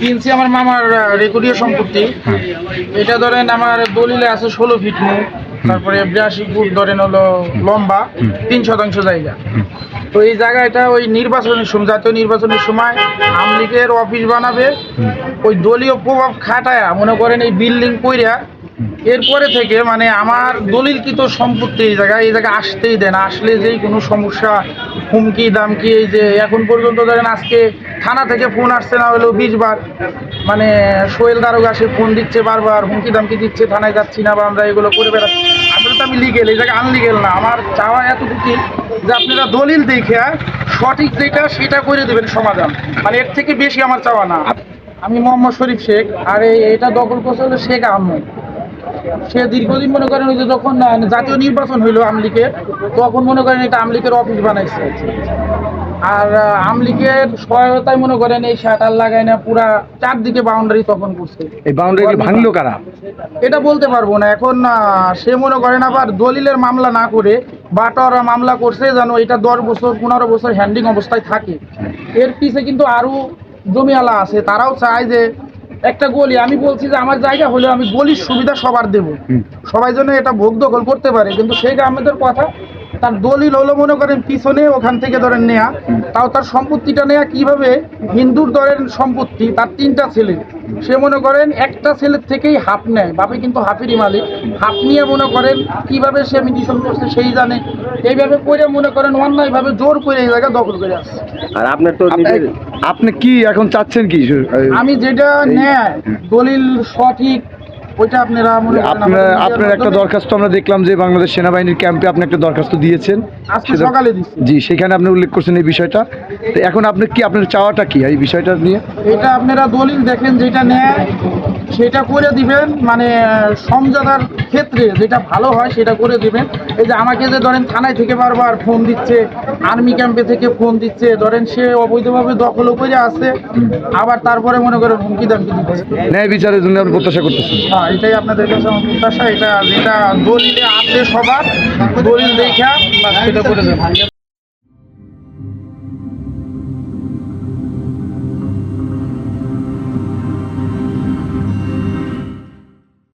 কিনছি আমার মামার রেকর্ডীয় সম্পত্তি। এটা ধরেন আমার দলিলে আছে ষোলো ফিট মুখ তারপরে বিরাশি ফুট ধরেন হলো লম্বা তিন শতাংশ জায়গা। তো এই জায়গাটা ওই নির্বাচনের সময় জাতীয় নির্বাচনের সময় আওয়ামী লীগের অফিস বানাবে ওই দলীয় প্রভাব খাটায়া মনে করেন এই বিল্ডিং কইরা এরপরে থেকে মানে আমার দলিলকৃত সম্পত্তি এই জায়গায় এই জায়গায় আসতেই দেন আসলে যেই কোনো সমস্যা, হুমকি, দামকি, এই যে এখন পর্যন্ত ধরেন আজকে থানা থেকে ফোন আসছে না হলেও বিশ বার। মানে সোহেল দারোগা সে ফোন দিচ্ছে বারবার, হুমকি, দামকি দিচ্ছে, থানায় যাচ্ছি না বা আমরা এগুলো করে বেড়াচ্ছি। আসলে তো আমি লিগেল এই জায়গায় আনলিগেল না। আমার চাওয়া এতটুকু যে আপনারা দলিল দেখে সঠিক যেটা সেটা করে দেবেন সমাধান। মানে এর থেকে বেশি আমার চাওয়া না। আমি মোহাম্মদ শরীফ শেখ, আর এটা দখল করছে হলো শেখ আহমেদ। সে দীর্ঘদিন মনে করেন ওই যে যখন জাতীয় নির্বাচন হইল আমলিকে তখন মনে করেন এটা আমলিকের অফিস বানাইছে। আর আমলিকের সহায়তায় মনে করেন এই শাটার লাগাই না পুরা চারদিকে বাউন্ডারি তখন করছে। এই বাউন্ডারি ভাঙলো কারা? এটা বলতে পারব না। এখন সে মনে করেন আবার দলিলের মামলা না করে বাটোয়ারা মামলা করছে যেন এটা দশ বছর পনেরো বছর হ্যান্ডিং অবস্থায় থাকে। এর পিছে কিন্তু আরও জমিওয়ালা আছে তারাও চায় যে একটা গলি আমি বলছি যে আমার জায়গা হলে আমি গলির সুবিধা সবার দেব। সবাই যেন এটা ভোগ দখল করতে পারে কিন্তু সেই গ্রামেদের কথা তার দলিল হলো মনে করেন পিছনে ওখান থেকে ধরেন নেয়া। তাও তার সম্পত্তিটা নেয়া কীভাবে? হিন্দুর ধরেন সম্পত্তি তার তিনটা ছেলে। সে মনে করেন একটা ছেলের থেকেই হাফ নেয় বাপে কিন্তু হাফেরই মালিক। হাফ নিয়ে মনে করেন কীভাবে সে মিটিশন করছে সেই জানে। এইভাবে করে মনে করেন অন্যায়ভাবে জোর করে এই জায়গা দখল করে আসছে। আর আপনার তো আপনি- আপনি কি এখন চাচ্ছেন কি? আমি যেটা নেয় দলিল সঠিক ওইটা আপনারা আপনার আপনার একটা দরখাস্ত আমরা দেখলাম যে বাংলাদেশ সেনাবাহিনীর ক্যাম্পে আপনি একটা দরখাস্ত দিয়েছেন। আজকে সকালে জি সেখানে আপনি উল্লেখ করছেন এই বিষয়টা। তো এখন আপনি কি আপনার চাওয়াটা কি এই বিষয়টা নিয়ে? এটা আপনারা দলিল দেখেন যেটা নেয় সেটা করে দিবেন মানে সমঝোতার ক্ষেত্রে যেটা ভালো হয় সেটা করে দিবেন। এই যে আমাকে যে ধরেন থানায় থেকে বারবার ফোন দিচ্ছে আর্মি ক্যাম্পে থেকে ফোন দিচ্ছে ধরেন সে অবৈধভাবে দখলও করে আছে আবার তারপরে মনে করেন হুমকি দামকি দিচ্ছে। ন্যায় বিচারের জন্য আপনি প্রত্যাশা করতেছেন হ্যাঁ এটাই আপনাদের কাছে আমার প্রত্যাশা এটা যেটা দলিলে আছে সবার দলিল দেখা সেটা করে দেবেন